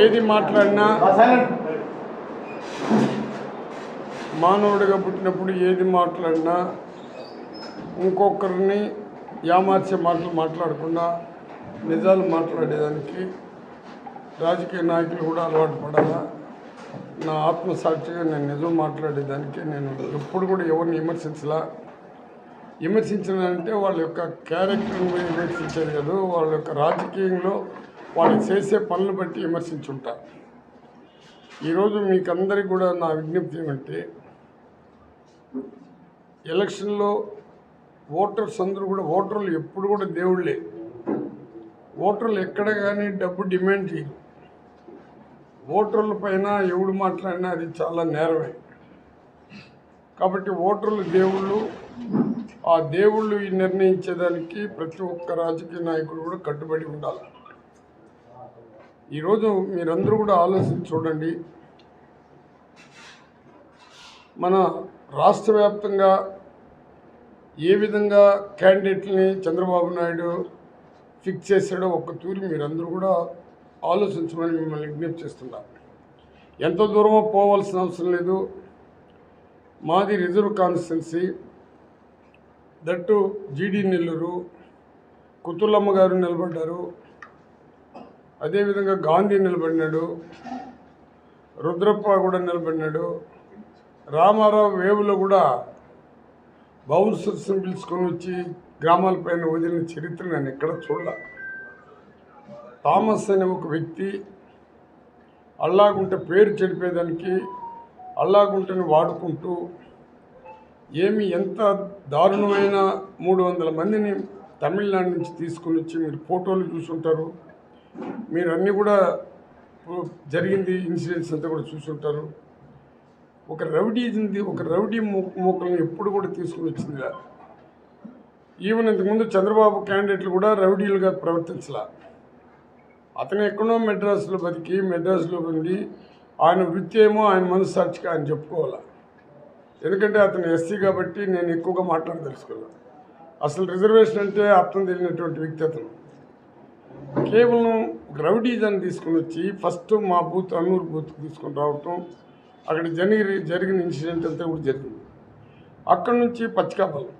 ఏది మాట్లాడినా మానవుడిగా పుట్టినప్పుడు ఏది మాట్లాడినా ఇంకొకరిని యామార్చే మాటలు మాట్లాడకుండా నిజాలు మాట్లాడేదానికి రాజకీయ నాయకులు కూడా అలవాటు పడాలా? నా ఆత్మసాక్షిగా నేను నిజం మాట్లాడేదానికి నేను ఎప్పుడు కూడా ఎవరిని విమర్శించలా? విమర్శించాలంటే వాళ్ళ యొక్క క్యారెక్టర్ని మీద విమర్శించేది కాదు వాళ్ళ యొక్క రాజకీయంలో వాళ్ళు చేసే పనులు బట్టి విమర్శించుంటారు. ఈరోజు మీకు కూడా నా విజ్ఞప్తి ఏమంటే ఎలక్షన్లో ఓటర్స్ అందరూ కూడా ఓటర్లు ఎప్పుడు కూడా దేవుళ్ళే. ఓటర్లు ఎక్కడ కానీ డబ్బు డిమాండ్ చేయరు. ఓటర్ల పైన ఎవడు మాట్లాడినా అది చాలా నేరమే. కాబట్టి ఓటర్లు దేవుళ్ళు ఆ దేవుళ్ళు ఈ నిర్ణయించేదానికి ప్రతి ఒక్క రాజకీయ నాయకుడు కూడా కట్టుబడి ఉండాలి. ఈరోజు మీరందరూ కూడా ఆలోచించి చూడండి. మన రాష్ట్ర వ్యాప్తంగా ఏ విధంగా క్యాండిడేట్ని చంద్రబాబు నాయుడు ఫిక్స్ చేశాడో ఒక్క తూరి మీరందరూ కూడా ఆలోచించమని మిమ్మల్ని విజ్ఞప్తి చేస్తున్నా. ఎంత దూరమో పోవాల్సిన అవసరం లేదు. మాది reserve constituency. That GD Nellore. Kuthulamma గారు నిలబడ్డారు. అదేవిధంగా గాంధీ నిలబడినాడు రుద్రప్ప కూడా నిలబడినాడు రామారావు వేవులో కూడా బౌన్సర్స్ని పిలుచుకొని వచ్చి గ్రామాలపైన వదిలిన చరిత్ర నేను ఎక్కడ చూడలే. థామస్ అనే ఒక వ్యక్తి అల్లాగుంట పేరు చెడిపేదానికి అల్లాగుంటని వాడుకుంటూ ఏమి ఎంత దారుణమైన మూడు వందల మందిని తమిళనాడు నుంచి తీసుకుని వచ్చి మీరు ఫోటోలు చూసుంటారు. మీరు అన్నీ కూడా జరిగింది ఇన్సిడెంట్స్ అంతా కూడా చూసుంటారు. ఒక రౌడీ ఒక రౌడీ మూకలను ఎప్పుడు కూడా తీసుకుని వచ్చిందిగా ఈవెన్ ఇంతకుముందు చంద్రబాబు క్యాండిడేట్లు కూడా రౌడీలుగా ప్రవర్తించలా. అతను ఎక్కడో మెడ్రాస్లో బతికి మెడ్రాస్లో ఉండి ఆయన వృత్తి ఏమో ఆయన మనస్సాక్షిగా ఆయన చెప్పుకోవాలి. ఎందుకంటే అతను ఎస్సీ కాబట్టి నేను ఎక్కువగా మాట్లాడదలుచుకున్నాను అసలు రిజర్వేషన్ అంటే అర్థం తెలియనటువంటి వ్యక్తి అతను. కేవలం గ్రౌడీజన్ తీసుకుని వచ్చి ఫస్ట్ మా బూత్ అన్నూరు బూత్కి తీసుకొని రావటం అక్కడ జరిగి జరిగిన ఇన్సిడెంట్ అంతా కూడా జరిగింది. అక్కడ నుంచి పచ్చికాపాలెం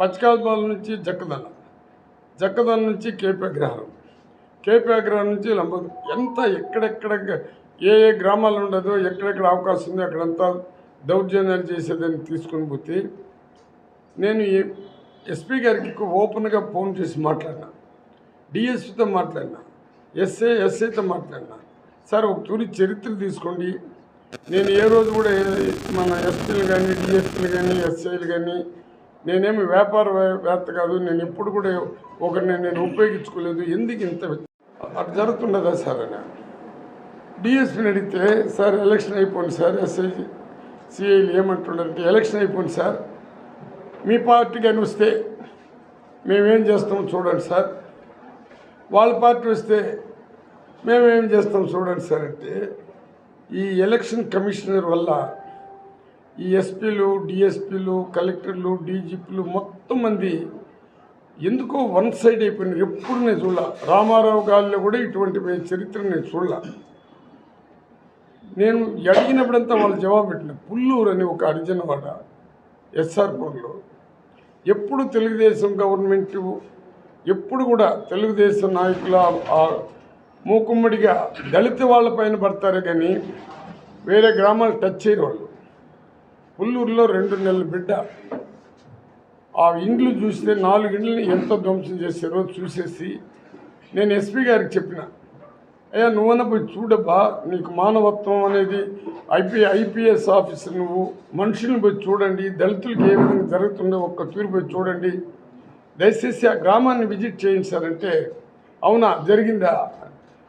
పచ్చికాపాలెం నుంచి జక్కదన్న జక్కదన్న నుంచి కేపీ అగ్రహారం కేపీ అగ్రహారం నుంచి లంబ ఎంత ఎక్కడెక్కడ ఏ ఏ గ్రామాలు ఉండదో ఎక్కడెక్కడ అవకాశం ఉందో అక్కడంతా దౌర్జన్యాలు చేసేదాన్ని తీసుకొని పోతే నేను ఎస్పీ గారికి ఓపెన్గా ఫోన్ చేసి మాట్లాడినా. డిఎస్పీతో మాట్లాడినా ఎస్ఏ ఎస్ఐతో మాట్లాడినా సార్ ఒక తూరి చరిత్ర తీసుకోండి. నేను ఏ రోజు కూడా మన ఎస్పీలు కానీ డిఎస్పీలు కానీ ఎస్ఐలు కానీ నేనేమి వ్యాపార వేత్త కాదు. నేను ఎప్పుడు కూడా ఒకరిని నేను ఉపయోగించుకోలేదు. ఎందుకు ఇంత అటు జరుగుతుండదా సార్ అని? డిఎస్పీని అడిగితే సార్ ఎలక్షన్ అయిపోయింది సార్ ఎస్ఐ సిఐలు ఏమంటున్నారంటే ఎలక్షన్ అయిపోయింది సార్. మీ పార్టీ కానీ వస్తే మేమేం చేస్తామో చూడండి సార్. వాళ్ళ పార్టీ వస్తే మేమేం చేస్తాం చూడండి సార్ అంటే ఈ ఎలక్షన్ కమిషనర్ వల్ల ఈ ఎస్పీలు డిఎస్పీలు కలెక్టర్లు డీజీపీలు మొత్తం మంది ఎందుకో వన్ సైడ్ అయిపోయినారు. ఎప్పుడు నేను చూడాల. రామారావు గారిలో కూడా ఇటువంటి చరిత్ర నేను చూడాల. నేను అడిగినప్పుడంతా వాళ్ళు జవాబు పెట్టిన పుల్లూరు అని ఒక అర్జునవాడ ఎస్ఆర్పూర్లో ఎప్పుడు తెలుగుదేశం గవర్నమెంట్ ఎప్పుడు కూడా తెలుగుదేశం నాయకుల మూకుమ్మడిగా దళిత వాళ్ళ పైన పడతారే కానీ వేరే గ్రామాలు టచ్ చేయరు వాళ్ళు. పుల్లూరులో రెండు నెలల బిడ్డ. ఆ ఇండ్లు చూస్తే నాలుగు ఇండ్లని ఎంత ధ్వంసం చేశారో చూసేసి నేను ఎస్పీ గారికి చెప్పిన అయ్యా నువ్వన్న పోయి చూడబ్బా నీకు మానవత్వం అనేది ఐపీ ఐపీఎస్ ఆఫీసర్ నువ్వు మనుషుల్ని పోయి చూడండి దళితులకి ఏ విధంగా జరుగుతుందో ఒక్క తూరి పోయి చూడండి దయచేసి ఆ గ్రామాన్ని విజిట్ చేయించారంటే అవునా జరిగిందా?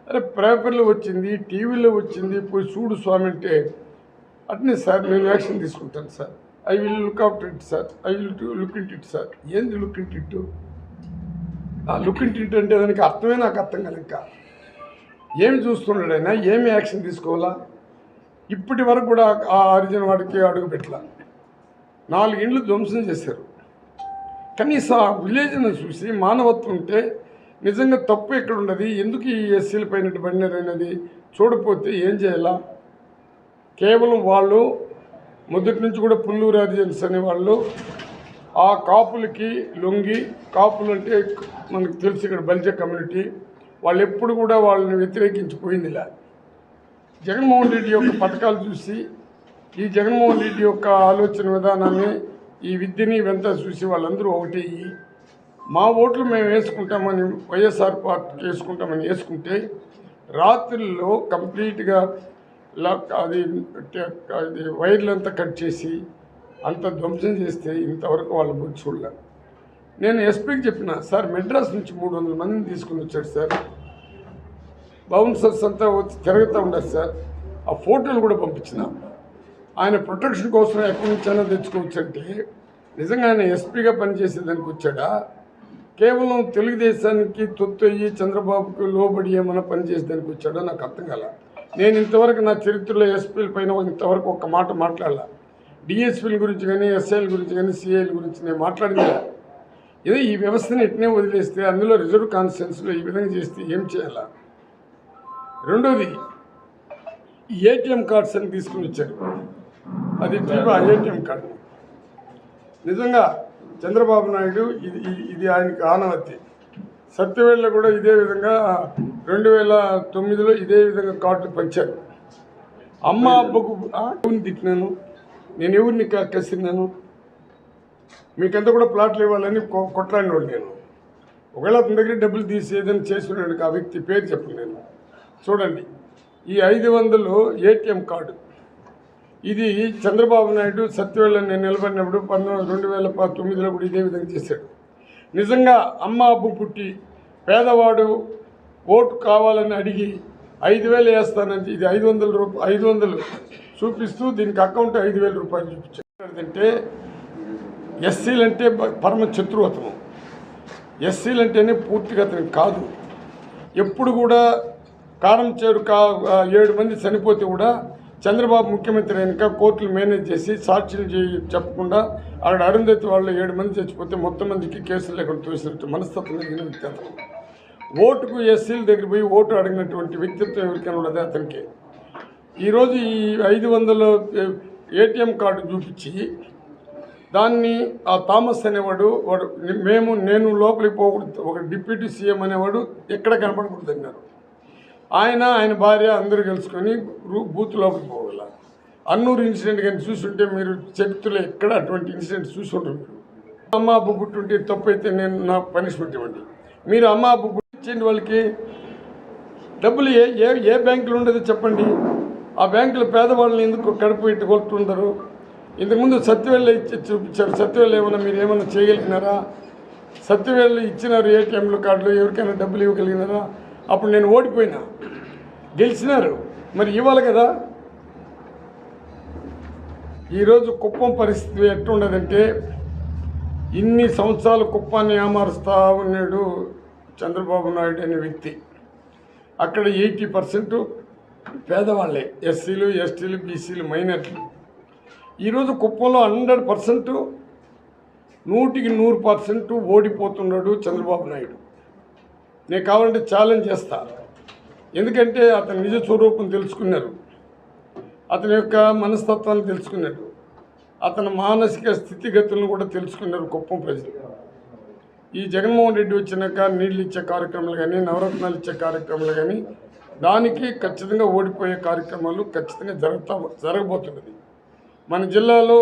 అరే పేపర్లో వచ్చింది టీవీలో వచ్చింది పోయి చూడు స్వామి అంటే అట్నే సార్ నేను యాక్షన్ తీసుకుంటాను sir. I will look out it sir. I will look into it sir. ఏంది లుక్ ఇంట్ ఇట్? ఆ లుక్ ఇంట్ ఇట్ అంటే దానికి అర్థమే నాకు అర్థం కనుక ఏమి చూస్తున్నాడు ఆయన? ఏమి యాక్షన్ తీసుకోవాలా? ఇప్పటి వరకు కూడా ఆ హరిజన వాడికి అడుగు పెట్టాల. నాలుగు ఇండ్లు ధ్వంసం చేశారు. కనీసం ఆ విలేజ్ని చూసి మానవత్వం ఉంటే నిజంగా తప్పు ఎక్కడ ఉన్నది ఎందుకు ఈ ఎస్సీల పైన పడినారు అనేది చూడకపోతే ఏం చేయాలా? కేవలం వాళ్ళు మొదటి నుంచి కూడా పుల్లూరు అర్జెన్స్ అనే వాళ్ళు ఆ కాపులకి లొంగి కాపులు అంటే మనకు తెలుసు ఇక్కడ బలిజ కమ్యూనిటీ వాళ్ళు ఎప్పుడు కూడా వాళ్ళని వ్యతిరేకించిపోయిందిలా. జగన్మోహన్ రెడ్డి యొక్క పథకాలు చూసి ఈ జగన్మోహన్ రెడ్డి యొక్క ఆలోచన విధానాన్ని ఈ విద్యని ఇవంతా చూసి వాళ్ళందరూ ఒకటి మా ఓట్లు మేము వేసుకుంటామని వైఎస్ఆర్ పార్టీకి వేసుకుంటామని వేసుకుంటే రాత్రుల్లో కంప్లీట్గా అది అది వైర్లంతా కట్ చేసి అంత ధ్వంసం చేస్తే ఇంతవరకు వాళ్ళ బుద్ధి చూడలే. నేను ఎస్పీకి చెప్పిన సార్ మెడ్రాస్ నుంచి మూడు వందల మందిని తీసుకుని వచ్చాడు సార్. బౌన్సర్స్ అంతా వచ్చి తిరుగుతూ ఉండదు సార్. ఆ ఫోటోలు కూడా పంపించిన. ఆయన ప్రొటెక్షన్ కోసం ఎక్కడి నుంచైనా తెచ్చుకోవచ్చు అంటే నిజంగా ఆయన ఎస్పీగా పనిచేసేదానికి వచ్చాడా? కేవలం తెలుగుదేశానికి తొత్తయ్యి చంద్రబాబుకు లోబడి ఏమైనా పనిచేసేదానికి వచ్చాడో? నాకు అర్థం కాల. నేను ఇంతవరకు నా చరిత్రలో ఎస్పీల పైన ఇంతవరకు ఒక్క మాట మాట్లాడాల. డిఎస్పీల గురించి కానీ ఎస్ఐల గురించి కానీ సిఐల గురించి నేను మాట్లాడింది ఏదో ఈ వ్యవస్థని ఎట్నే వదిలేస్తే అందులో రిజర్వ్ కాన్స్టిట్యున్సీలో ఈ విధంగా చేస్తే ఏం చేయాలా? రెండోది ఈ ఏటీఎం కార్డ్స్ అని తీసుకుని వచ్చారు. అది ట్రిప్ ఆ ఏటీఎం కార్డు నిజంగా చంద్రబాబు నాయుడు ఇది ఇది- ఇది ఆయనకి ఆనవత్తి సత్యవేళ్ళ కూడా ఇదే విధంగా రెండు వేల తొమ్మిదిలో ఇదే విధంగా కార్డు పంచారు. అమ్మ అబ్బకు ఎవరిని తిట్టినాను? నేను ఎవరిని క- కసిరినాను? మీకంతా కూడా ప్లాట్లు ఇవ్వాలని కొ- కొట్లాడినోడు నేను. ఒకవేళ అతని దగ్గర డబ్బులు తీసి ఏదైనా చేస్తున్నాడు ఆ వ్యక్తి పేరు చెప్పను నేను. చూడండి ఈ ఐదు వందలు ఏటీఎం కార్డు. ఇది చంద్రబాబు నాయుడు సత్యవేళ నేను నిలబడినప్పుడు పంతొమ్మిది రెండు వేల ప- తొమ్మిదిలో కూడా ఇదే విధంగా చేశాడు. నిజంగా అమ్మ అబ్బు పుట్టి పేదవాడు ఓటు కావాలని అడిగి ఐదు వేలు వేస్తానని ఇది ఐదు వందల రూపాయలు ఐదు వందలు చూపిస్తూ దీనికి అకౌంట్ ఐదు వేల రూపాయలు చూపించాడు అంటే ఎస్సీలు అంటే పరమ శత్రువతము. ఎస్సీలు అంటేనే పూర్తిగా అతనికి కాదు. ఎప్పుడు కూడా కారం చేరు కా ఏడు మంది చనిపోతే కూడా చంద్రబాబు ముఖ్యమంత్రి అయినాక కోర్టులు మేనేజ్ చేసి సాక్షులు చేయి చెప్పకుండా అక్కడ అరుంధతి వాళ్ళు ఏడు మంది చచ్చిపోతే మొత్తం మందికి కేసులు లేకుండా చూసినట్టు మనస్తత్వం కలిగిన వ్యక్తి అతను. ఓటుకు ఎస్సీల దగ్గర పోయి ఓటు అడిగినటువంటి వ్యక్తిత్వం ఎవరికైనా ఉండదు అతనికి. ఈరోజు ఈ ఐదు వందల ఏటీఎం కార్డు చూపించి దాన్ని ఆ థామస్ అనేవాడు వాడు మేము నేను లోపలికి పోకూడదు ఒక డిప్యూటీ సీఎం అనేవాడు ఎక్కడ కనపడకూడదు అన్నారు. ఆయన ఆయన భార్య అందరూ కలుసుకొని బూత్ లోపలికి పోగల అన్నూరు ఇన్సిడెంట్ కానీ చూసుంటే మీరు చరిత్రలో ఎక్కడ అటువంటి ఇన్సిడెంట్ చూసి ఉంటారు అమ్మ అబ్బు పుట్టుంటే తప్పు అయితే నేను నా పనిష్మెంట్ ఇవ్వండి. మీరు అమ్మ అబ్బు పుట్టించండి వాళ్ళకి. డబ్బులు ఏ ఏ ఏ బ్యాంకులో ఉండదు చెప్పండి. ఆ బ్యాంకులో పేదవాళ్ళని ఎందుకు కడుపు ఇట్టు ఇంతకుముందు సత్యవేళ్ళ ఇచ్చి చూపించారు. సత్యవేళ్ళ ఏమైనా మీరు ఏమైనా చేయగలిగినారా? సత్యవేళ్ళు ఇచ్చినారు ఏటీఎంలు కార్డులు ఎవరికైనా డబ్బులు ఇవ్వగలిగినారా? అప్పుడు నేను ఓడిపోయినా. గెలిచినారు. మరి ఇవ్వాలి కదా? ఈరోజు కుప్పం పరిస్థితి ఎట్లుండదంటే ఇన్ని సంవత్సరాలు కుప్పాన్ని ఏమారుస్తా ఉన్నాడు చంద్రబాబు నాయుడు అనే వ్యక్తి. అక్కడ ఎయిటీ పర్సెంట్ పేదవాళ్ళే ఎస్సీలు ఎస్టీలు బీసీలు మైనర్లు ఈరోజు కుప్పంలో హండ్రెడ్ పర్సెంట్ నూటికి నూరు పర్సెంట్ ఓడిపోతున్నాడు చంద్రబాబు నాయుడు. నేను కావాలంటే ఛాలెంజ్ చేస్తాను ఎందుకంటే అతని నిజ స్వరూపం తెలుసుకున్నారు. అతని యొక్క మనస్తత్వాన్ని తెలుసుకున్నారు. అతని మానసిక స్థితిగతులను కూడా తెలుసుకున్నారు కుప్పం ప్రజలు. ఈ జగన్మోహన్ రెడ్డి వచ్చినాక నీళ్ళు ఇచ్చే కార్యక్రమాలు కానీ నవరత్నాలు ఇచ్చే కార్యక్రమాలు కానీ దానికి ఖచ్చితంగా ఓడిపోయే కార్యక్రమాలు ఖచ్చితంగా జరుగుతా జరగబోతున్నది. మన జిల్లాలో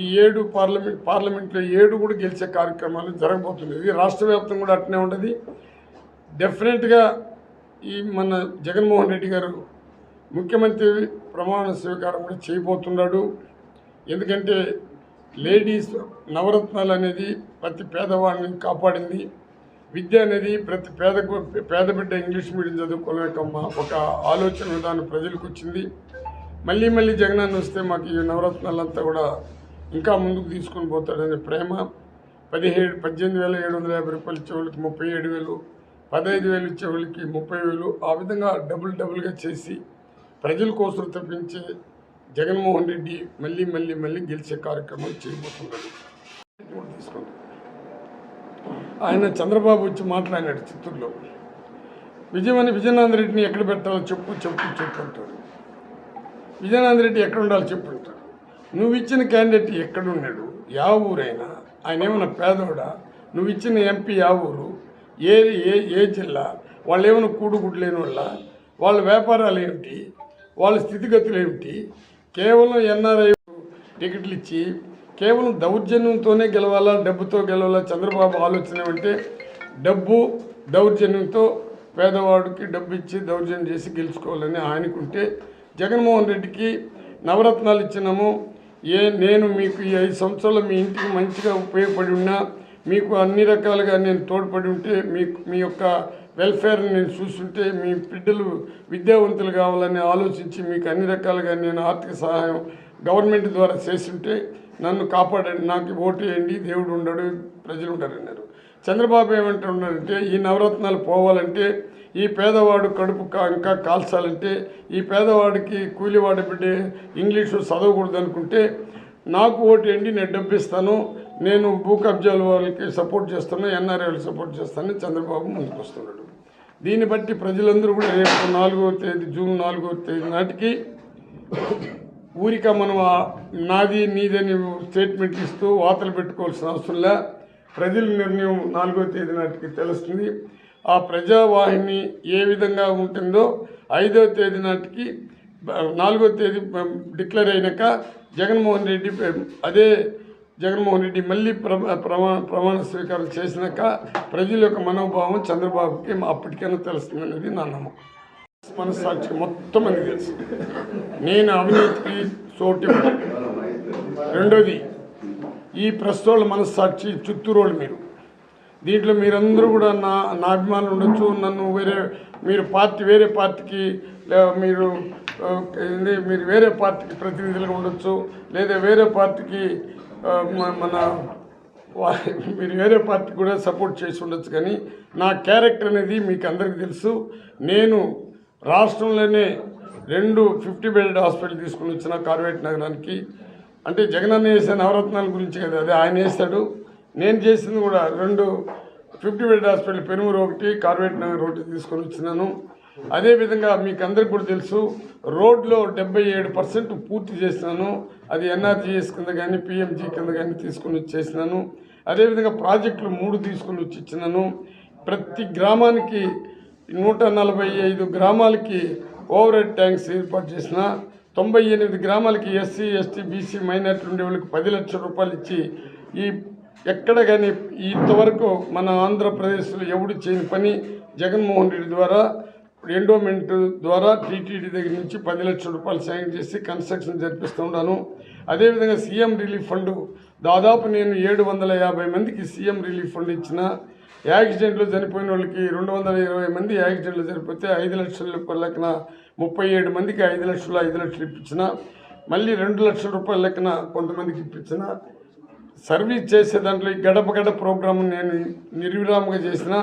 ఈ ఏడు పార్లమెంట్ పార్లమెంట్లో ఏడు కూడా గెలిచే కార్యక్రమాలు జరగబోతున్నది. రాష్ట్ర వ్యాప్తంగా కూడా అట్నే ఉండదు డెఫినెట్గా ఈ మన జగన్మోహన్ రెడ్డి గారు ముఖ్యమంత్రి ప్రమాణ స్వీకారం కూడా చేయబోతున్నాడు. ఎందుకంటే లేడీస్ నవరత్నాలు అనేది ప్రతి పేదవాడిని కాపాడింది. విద్య అనేది ప్రతి పేద పేద బిడ్డ ఇంగ్లీష్ మీడియం చదువుకోలేకమ్మ ఒక ఆలోచన విధానం ప్రజలకు వచ్చింది. మళ్ళీ మళ్ళీ జగనాన్ని వస్తే మాకు ఈ నవరత్నాలంతా కూడా ఇంకా ముందుకు తీసుకొని పోతాడనే ప్రేమ. పదిహేడు పద్దెనిమిది వేల ఏడు వందల యాభై రూపాయలు చెవులకు ముప్పై ఏడు వేలు పదహైదు వేలు ఇచ్చే ముప్పై వేలు. ఆ విధంగా డబుల్ డబుల్గా చేసి ప్రజల కోసం తప్పించే జగన్మోహన్ రెడ్డి మళ్ళీ మళ్ళీ మళ్ళీ గెలిచే కార్యక్రమం చేయబోతున్నాడు ఆయన చంద్రబాబు వచ్చి మాట్లాడినాడు చిత్తూరులో. విజయమని విజయనాథ్ రెడ్డిని ఎక్కడ పెట్టాలో చెప్పు చెప్పు చెప్పు అంటాడు. విజయనాథ్ రెడ్డి ఎక్కడ ఉండాలో చెప్పు అంటాడు. నువ్వు ఇచ్చిన క్యాండిడేట్ ఎక్కడున్నాడు యా ఊరైనా? ఆయన ఏమైనా పేదోడా? నువ్వు ఇచ్చిన ఎంపీ యా ఊరు? ఏ ఏ ఏ జిల్లా వాళ్ళు ఏమైనా కూడుగుడ్లు లేని వాళ్ళ వాళ్ళ వ్యాపారాలు ఏమిటి వాళ్ళ స్థితిగతులు ఏమిటి కేవలం ఎన్ఆర్ఐ టికెట్లు ఇచ్చి కేవలం దౌర్జన్యంతోనే గెలవాలా డబ్బుతో గెలవాలా చంద్రబాబు ఆలోచన ఏమంటే డబ్బు దౌర్జన్యంతో పేదవాడికి డబ్బు ఇచ్చి దౌర్జన్యం చేసి గెలుచుకోవాలని ఆయనకుంటే జగన్మోహన్ రెడ్డికి నవరత్నాలు ఇచ్చినాము ఏ నేను మీకు ఈ ఐదు సంవత్సరాలు మీ ఇంటికి మంచిగా ఉపయోగపడి ఉన్నా మీకు అన్ని రకాలుగా నేను తోడ్పడి ఉంటే మీకు మీ యొక్క వెల్ఫేర్ని నేను చూస్తుంటే మీ బిడ్డలు విద్యావంతులు కావాలని ఆలోచించి మీకు అన్ని రకాలుగా నేను ఆర్థిక సహాయం గవర్నమెంట్ ద్వారా చేస్తుంటే నన్ను కాపాడండి నాకు ఓటు వేయండి దేవుడు ఉండడు ప్రజలు ఉండరన్నారు చంద్రబాబు ఏమంటున్నారంటే ఈ నవరత్నాలు పోవాలంటే ఈ పేదవాడు కడుపు కా- ఇంకా కాల్చాలంటే ఈ పేదవాడికి కూలివాడి బిడ్డ ఇంగ్లీషు చదవకూడదు అనుకుంటే నాకు ఓటు వేయండి నేను డబ్బు ఇస్తాను నేను భూ కబ్జాల వాళ్ళకి సపోర్ట్ చేస్తాను ఎన్ఆర్ఐ సపోర్ట్ చేస్తాను చంద్రబాబు ముందుకు వస్తున్నాడు దీన్ని బట్టి ప్రజలందరూ కూడా రేపు నాలుగవ తేదీ జూన్ నాలుగవ తేదీ నాటికి ఊరిక మనం నాది నీదని స్టేట్మెంట్ ఇస్తూ వాతలు పెట్టుకోవాల్సిన అవసరంలా ప్రజల నిర్ణయం నాలుగో తేదీ నాటికి తెలుస్తుంది. ఆ ప్రజావాహిని ఏ విధంగా ఉంటుందో ఐదో తేదీ నాటికి నాలుగో తేదీ డిక్లేర్ అయినాక జగన్మోహన్ రెడ్డి అదే జగన్మోహన్ రెడ్డి మళ్ళీ ప్రమా ప్రమాణ ప్రమాణ స్వీకారం చేసినాక ప్రజల యొక్క మనోభావం చంద్రబాబుకి అప్పటికైనా తెలుస్తుంది అనేది నా నమ్మకం. మనస్సాక్షి మొత్తం అని తెలుసు. నేను అవినీతికి చోటు రెండోది ఈ ప్రస్తుత మనస్సాక్షి చిత్తూరోళ్ళు మీరు. దీంట్లో మీరందరూ కూడా నా నా అభిమానులు ఉండొచ్చు నన్ను వేరే మీరు పార్టీ వేరే పార్టీకి లే- మీరు మీరు వేరే పార్టీకి ప్రతినిధులుగా ఉండొచ్చు లేదా వేరే పార్టీకి మన మీరు వేరే పార్టీ కూడా సపోర్ట్ చేసి ఉండొచ్చు కానీ నా క్యారెక్టర్ అనేది మీకు అందరికీ తెలుసు. నేను రాష్ట్రంలోనే రెండు ఫిఫ్టీ బెడ్ హాస్పిటల్ తీసుకుని వచ్చిన కార్వేట్ నగరానికి. అంటే జగనన్న వేసే నవరత్నాల గురించి కదా అదే ఆయన వేస్తాడు నేను చేసింది కూడా రెండు ఫిఫ్టీ బెడ్ హాస్పిటల్ పెనుమూరు ఒకటి కార్వేట్ నగర్ ఒకటి తీసుకొని వచ్చినాను. అదేవిధంగా మీకు అందరికి కూడా తెలుసు రోడ్లో డెబ్బై ఏడు పర్సెంట్ పూర్తి చేసినాను. అది ఎన్ఆర్జీఎస్ కింద కానీ పిఎంజీ కింద కానీ తీసుకొని వచ్చేసినాను. అదేవిధంగా ప్రాజెక్టులు మూడు తీసుకొని వచ్చి ఇచ్చినాను. ప్రతి గ్రామానికి నూట నలభై ఐదు గ్రామాలకి ఓవర్ హెడ్ ట్యాంక్స్ ఏర్పాటు చేసిన తొంభై ఎనిమిది గ్రామాలకి ఎస్సీ ఎస్టీ బీసీ మైనార్టీ ఉండే వాళ్ళకి పది లక్షల రూపాయలు ఇచ్చి ఈ ఎక్కడ కానీ ఇంతవరకు మన ఆంధ్రప్రదేశ్లో ఎవడు చేయని పని జగన్మోహన్ రెడ్డి ద్వారా ఎండోమెంట్ ద్వారా టీటీడీ దగ్గర నుంచి పది లక్షల రూపాయలు సాయం చేసి కన్స్ట్రక్షన్ జరిపిస్తూ ఉన్నాను. అదేవిధంగా సీఎం రిలీఫ్ ఫండ్ దాదాపు నేను ఏడు వందల యాభై మందికి సీఎం రిలీఫ్ ఫండ్ ఇచ్చిన. యాక్సిడెంట్లో చనిపోయిన వాళ్ళకి రెండు వందల ఇరవై మంది యాక్సిడెంట్లో చనిపోతే ఐదు లక్షల రూపాయల లెక్కన ముప్పై ఏడు మందికి ఐదు లక్షలు ఐదు లక్షలు ఇప్పించిన. మళ్ళీ రెండు లక్షల రూపాయల లెక్కన కొంతమందికి ఇప్పించిన. సర్వీస్ చేసే దాంట్లో గడప గడప ప్రోగ్రామ్ నేను నిర్విరామంగా చేసిన.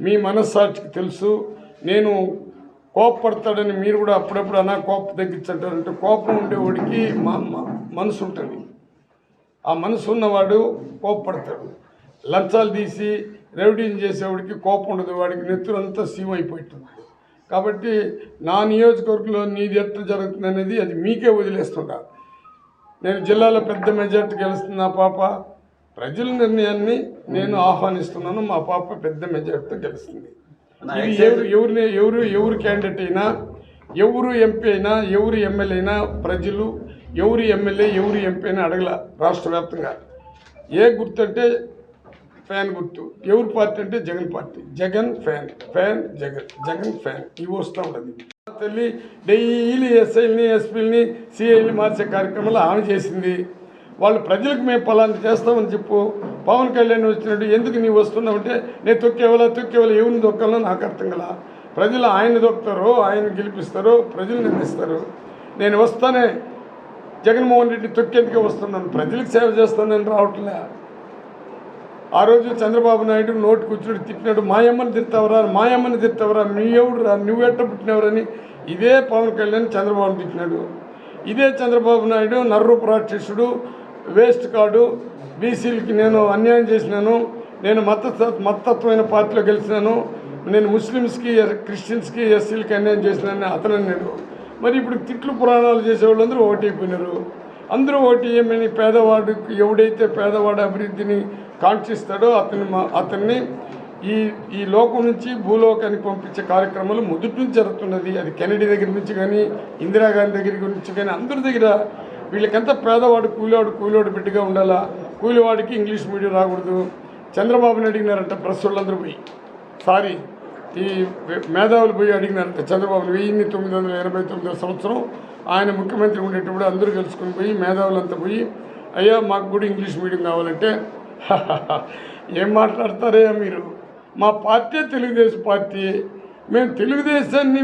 మీ మనస్సాక్షికి తెలుసు. నేను కోపపడతాడని మీరు కూడా అప్పుడప్పుడు అన్నా కోపం తగ్గించంటారంటే కోపం ఉండేవాడికి మా మనసు ఉంటుంది. ఆ మనసు ఉన్నవాడు కోపపడతాడు. లంచాలు తీసి రెవెన్యూ చేసేవాడికి కోపం ఉండదు. వాడికి నెత్తురంతా సీమ్ అయిపోతుంది కాబట్టి నా నియోజకవర్గంలో నీది ఎట్లా జరుగుతుంది అనేది అది మీకే వదిలేస్తుంటా. నేను జిల్లాలో పెద్ద మెజార్టీ గెలుస్తుంది నా పాప. ప్రజల నిర్ణయాన్ని నేను ఆహ్వానిస్తున్నాను. మా పాప పెద్ద మెజార్టీతో గెలుస్తుంది. ఎవరు ఎవరిని ఎవరు ఎవరు క్యాండిడేట్ అయినా ఎవరు ఎంపీ అయినా ఎవరు ఎమ్మెల్యే అయినా ప్రజలు ఎవరు ఎమ్మెల్యే ఎవరు ఎంపీ అయినా అడగల రాష్ట్ర వ్యాప్తంగా. ఏ గుర్తు అంటే ఫ్యాన్ గుర్తు. ఎవరి పార్టీ అంటే Jagan party. Jagan fan. Fan Jagan. Jagan fan. ఇవి వస్తూ ఉంటుంది. తల్లి డైలీ ఎస్ఐల్ని ఎస్పీలని సిఐల్ని మార్చే కార్యక్రమాలు ఆమె చేసింది. వాళ్ళు ప్రజలకు మేము పలాంటి చేస్తామని చెప్పు. పవన్ కళ్యాణ్ వచ్చినట్టు ఎందుకు నీవు వస్తున్నావు అంటే నేను తొక్కేవాళ్ళ తొక్కేవాళ్ళ ఎవరిని తొక్కాలో నాకు అర్థం కల. ప్రజలు ఆయన దొక్కుతారు ఆయన గెలిపిస్తారు ప్రజలు నిర్ణయిస్తారు నేను వస్తానే జగన్మోహన్ రెడ్డి తొక్కేందుకే వస్తున్నాను ప్రజలకు సేవ చేస్తానని రావట్లే. ఆ రోజు చంద్రబాబు నాయుడు నోటి కూర్చుని తిట్టినాడు మాయమ్మని తిట్టవరా మాయమ్మని తిట్టవరా నీ ఎవడు రా నువ్వు ఎట్ట పుట్టినవరని. ఇదే పవన్ కళ్యాణ్ చంద్రబాబు తిట్టినాడు. ఇదే చంద్రబాబు నాయుడు నర్రూపు రాక్షసుడు వేస్ట్ కార్డు బీసీలకి నేను అన్యాయం చేసినాను నేను మత మతత్వమైన పార్టీలో గెలిచినాను నేను ముస్లిమ్స్కి క్రిస్టియన్స్కి ఎస్సీలకి అన్యాయం చేసినాను అతను నేను. మరి ఇప్పుడు తిట్లు పురాణాలు చేసేవాళ్ళందరూ వాళ్ళందరూ అయిపోయినారు అందరూ ఓటు ఏమని పేదవాడు ఎవడైతే పేదవాడు అభివృద్ధిని కాంక్షిస్తాడో అతని మా- అతన్ని ఈ ఈ లోకం నుంచి భూలోకానికి పంపించే కార్యక్రమాలు మొదటి నుంచి జరుగుతున్నది. అది కెనడీ దగ్గర నుంచి కానీ ఇందిరాగాంధీ దగ్గర నుంచి కానీ అందరి దగ్గర వీళ్ళకంతా పేదవాడు కూలివాడు కూలివాడు బిడ్డగా ఉండాలా? కూలివాడికి ఇంగ్లీష్ మీడియం రాకూడదు. చంద్రబాబుని అడిగినారంట ప్రెస్ వాళ్ళందరూ పోయి. సారీ ఈ మేధావులు పోయి అడిగినారంట చంద్రబాబు వెయ్యి తొమ్మిది వందల ఎనభై తొమ్మిదో సంవత్సరం ఆయన ముఖ్యమంత్రి ఉండేటప్పుడు అందరూ కలుసుకొని పోయి మేధావులంతా పోయి అయ్యా మాకు కూడా ఇంగ్లీష్ మీడియం కావాలంటే ఏం మాట్లాడతారే మీరు? మా పార్టీ తెలుగుదేశం పార్టీ. మేము తెలుగుదేశాన్ని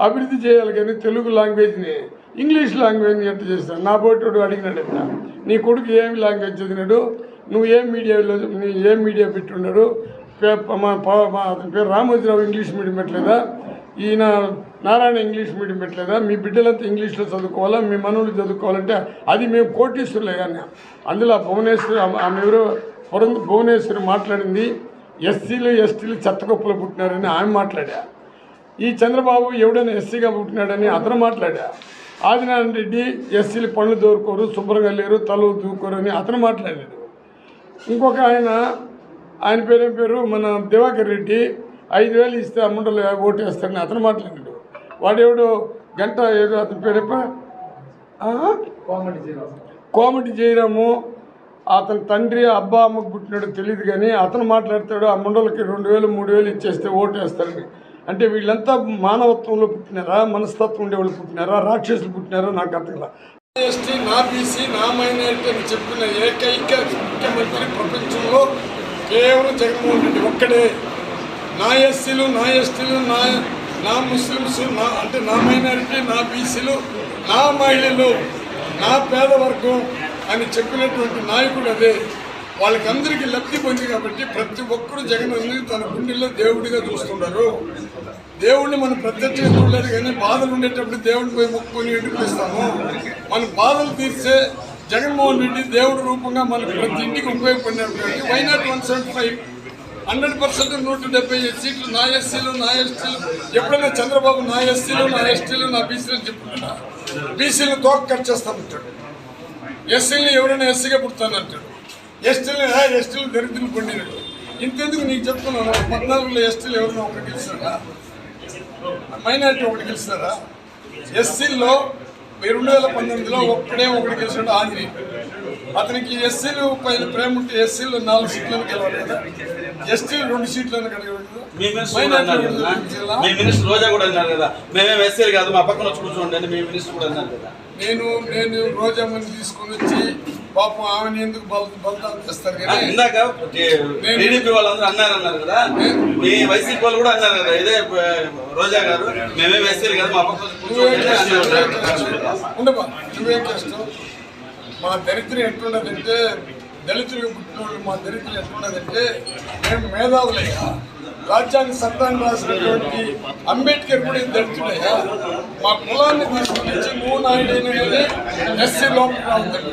అభివృద్ధి చేయాలి కానీ తెలుగు లాంగ్వేజ్ని ఇంగ్లీష్ లాంగ్వేజ్ని ఎంత చేస్తాను నా పోటీ అడిగినాడంట నీ కొడుకు ఏం లాంగ్వేజ్ చదివినాడు? నువ్వు ఏం మీడియాలో నీ ఏం మీడియా పెట్టున్నాడు పే- మా అతని పేరు రామోజీరావు ఇంగ్లీష్ మీడియం పెట్టలేదా? ఈయన నారాయణ ఇంగ్లీష్ మీడియం పెట్టలేదా? మీ బిడ్డలంతా ఇంగ్లీష్లో చదువుకోవాలా? మీ మనవులు చదువుకోవాలంటే అది మేము కోటీశ్వరులే కానీ. అందులో భువనేశ్వరి ఆమె ఎవరో పురం భువనేశ్వరి మాట్లాడింది. ఎస్సీలు ఎస్టీలు చెత్తగొప్పలు పుట్టినారని ఆమె మాట్లాడా. ఈ చంద్రబాబు ఎవడైనా ఎస్సీగా పుట్టినాడని అతను మాట్లాడా. ఆదినారాయణ రెడ్డి ఎస్సీలు పనులు దోరుకోరు శుభ్రంగా లేరు తల దూకోరు అని అతను మాట్లాడాడు. ఇంకొక ఆయన ఆయన పేరేం పేరు? మన దివాకర్ రెడ్డి ఐదు వేలు ఇస్తే అమ్ముండలు ఓటు వేస్తాడని అతను మాట్లాడాడు. వాడెవడో? గంట ఏదో అతని పేరేప? కోమటి జయరాము. అతని తండ్రి అబ్బా అమ్మకు పుట్టినాడో తెలియదు కానీ అతను మాట్లాడతాడు ఆ ముండలకి రెండు వేలు మూడు వేలు ఇచ్చేస్తే ఓటు వేస్తారని అంటే వీళ్ళంతా మానవత్వంలో పుట్టినారా మనస్తత్వం ఉండేవాళ్ళు పుట్టినారా రాక్షసులు పుట్టినారా? నాకు అర్థం కాదు ఎస్టీ నా బీసీ నా మైనారిటీ అని చెప్పిన ఏకైక ముఖ్యమంత్రి ప్రపంచంలో కేవలం జగన్మోహన్ రెడ్డి ఒక్కడే. నా ఎస్సీలు నా ఎస్టీలు నా నా ముస్లిమ్స్ నా అంటే నా మైనారిటీ నా బీసీలు నా మహిళలు నా పేదవర్గం అని చెప్పినటువంటి నాయకుడు అదే. వాళ్ళకందరికీ లబ్ధి పొంది కాబట్టి ప్రతి ఒక్కరు జగన్ తన గుండెల్లో దేవుడిగా చూస్తున్నారు దేవుడిని మనం ప్రత్యక్షంగా చూడలేదు కానీ బాధలు ఉండేటప్పుడు దేవుడిని పోయి మొక్కుకొని ఎదుర్కొస్తాము మన బాధలు తీర్చే జగన్మోహన్ రెడ్డి దేవుడి రూపంగా మనకు ప్రతి ఇంటికి ఉపయోగపడినటువంటి కాబట్టి why not one seventy five hundred percent నూట డెబ్బై ఐదు సీట్లు నా ఎస్సీలు నా ఎస్టీలు. ఎప్పుడైనా చంద్రబాబు నా ఎస్సీలు నా ఎస్టీలు నా బీసీలు చెప్పుకుంటా బీసీలు తోక కట్ చేస్తామంటాడు ఎస్సీలు ఎవరైనా ఎస్సీగా పుడతానంటాడు ఎస్టీలు ఎస్టీలు దరిద్రం పండినట్టు. ఇంతెందుకు నీకు చెప్తున్నాను? పద్నాలుగులో ఎస్టీలు ఎవరైనా ఒకటి గెలిచారా మైనారిటీ ఒకటి గెలిచారా ఎస్సీల్లో రెండు వేల పంతొమ్మిదిలో ఒక్కడే ఒకటి గెలిచాడు ఆంజనేయ అతనికి ఎస్సీలు పైన ప్రేమ ఉంటే ఎస్సీలు నాలుగు సీట్లను గెలవాలి కదా ఎస్టీలు రెండు సీట్లను మీ మినిస్టర్ కూడా అన్నారు కదా? గెలవాలి మీ మినిస్టర్ రోజా కూడా అన్నారు కదా? మేమేం ఎస్సీలు కాదు మా పక్కన వచ్చి కూర్చోండి అని మీ మినిస్టర్ కూడా అన్నారు కదా? నేను నేను రోజమ్మని తీసుకొని వచ్చి పాపం ఆమెను ఎందుకు బల బలిదానం చేస్తారు కానీ ఇందాక టీడీపీ వాళ్ళందరూ అన్నారు అన్నారు కదా మీ వైసీపీ వాళ్ళు కూడా అన్నారు కదా? ఇదే రోజా గారు మేమేం ఎస్సీలు కాదు మా పక్కన. ఉండబా నువ్వేం చేస్తావు? మా దరిద్రం ఎట్లున్నదంటే దళితులకు పుట్టిన వాళ్ళు మా దరిద్రం ఎట్లున్నదంటే మేము మేధావులయ్యా. రాజ్యాంగ చట్టాన్ని రాసినటువంటి అంబేద్కర్ కూడా ఇది దళితుడయ్యా మా కులాన్ని తీసుకుని నువ్వు నాయుడైనా కానీ ఎస్సీ లోపల రావద్దు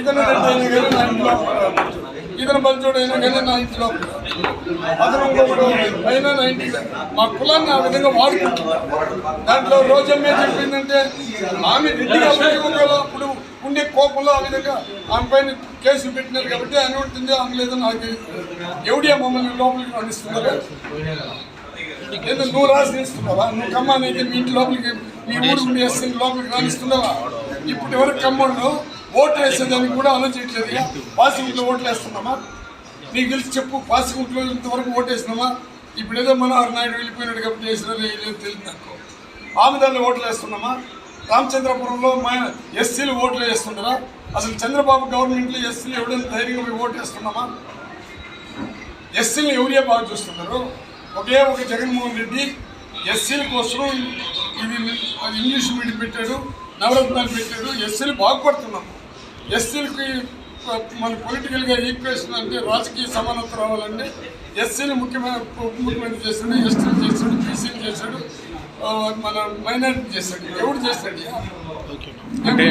ఇతను రెడ్డి అయినా కానీ నా ఇంటి లోపల రావద్దు ఇతను బలిచోడైనా కానీ నా ఇంటి లోపల అతను ఇంకొకడు అయినా నా ఇంటి మా కులాన్ని ఆ విధంగా వాడుకుంటున్నారు. దాంట్లో రోజమ్మే చెప్పిందంటే ఆమె రెడ్డి కాబట్టి ఒకవేళ అప్పుడు ఉండే కోపంలో ఆ విధంగా ఆమె పైన కేసులు పెట్టినారు కాబట్టి అని ఉంటుంది ఆమె లేదో నాకు తెలియదు ఎవడియా మమ్మల్ని లోపలికి రాణిస్తున్నారు లేదా నువ్వు రాసిస్తున్నావా నువ్వు కమ్మాని అయితే మీ ఇంటి లోపలికి మీ ఊరు వేస్తుంది లోపలికి రాణిస్తున్నావా ఇప్పుడు ఎవరికి కమ్మోళ్ళు? ఓట్లు వేసేదానికి కూడా ఆలోచించలేదు పాసిగుంట్లో ఓట్లు వేస్తున్నామా? నీకు తెలిసి చెప్పు పాసిగుంట్లో ఇంతవరకు ఓటు వేసినామా? ఇప్పుడు ఏదో మనోహర్ నాయుడు వెళ్ళిపోయినాడు కాబట్టి వేసినా లేదో తెలియదు నాకు. ఆమెదాన్ని ఓట్లు వేస్తున్నామా? రామచంద్రపురంలో మా ఎస్సీలు ఓట్లు వేస్తున్నారా అసలు చంద్రబాబు గవర్నమెంట్లో ఎస్సీలు ఎవడైనా ధైర్యంగా ఓటు వేస్తున్నామా? ఎస్సీలు ఎవరే బాగా చూస్తున్నారు? ఒకే ఒక జగన్మోహన్ రెడ్డి ఎస్సీల కోసం ఇది ఇంగ్లీష్ మీడియం పెట్టాడు నవరత్నాలు పెట్టాడు ఎస్సీలు బాగుపడుతున్నాము ఎస్సీలకి మన పొలిటికల్గా ఈక్వేషన్ అంటే రాజకీయ సమానత రావాలంటే ఎస్సీలు ముఖ్యమైన ముఖ్యమంత్రి చేశాడు ఎస్టీలు చేశాడు బీసీలు చేశాడు మన మైనారిటీ చేస్తాడు ఎవరు చేస్తాడు? అంటే